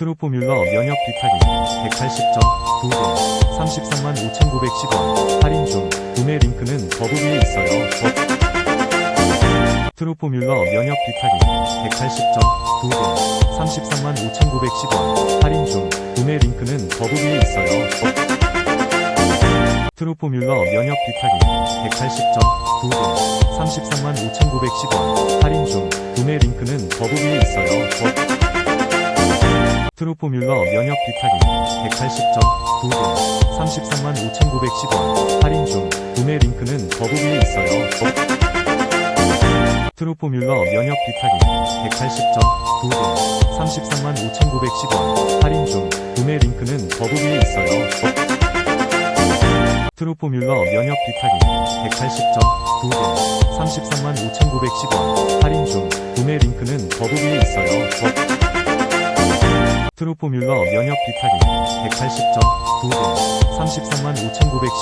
트루포뮬러 면역 비타민 180점 2개 33만 5,910원 할인 중 구매 링크는 더보기에 있어요. 더- 트루포뮬러 면역 비타민 180점 2개 33만 5,910원 할인 중 구매 링크는 더보기에 있어요. 더- 트루포뮬러 면역 비타민 180점 2개 33만 5,910원 할인 중 구매 링크는 더보기에 있어요. 더- 트루포뮬러 면역 비타민 180점 2개 33만 5,910원 할인 중 구매 링크는 더보기에 있어요. 더- 트루포뮬러 면역 비타민 180점 2개 33만 5,910원 할인 중 구매 링크는 더보기에 있어요. 더- 트루포뮬러 면역 비타민 180점 2개 33만 5,910원 할인 중 구매 링크는 더보기에 있어요. 더- 트루포뮬러 면역 비타민 180점 2개 33만 5,910원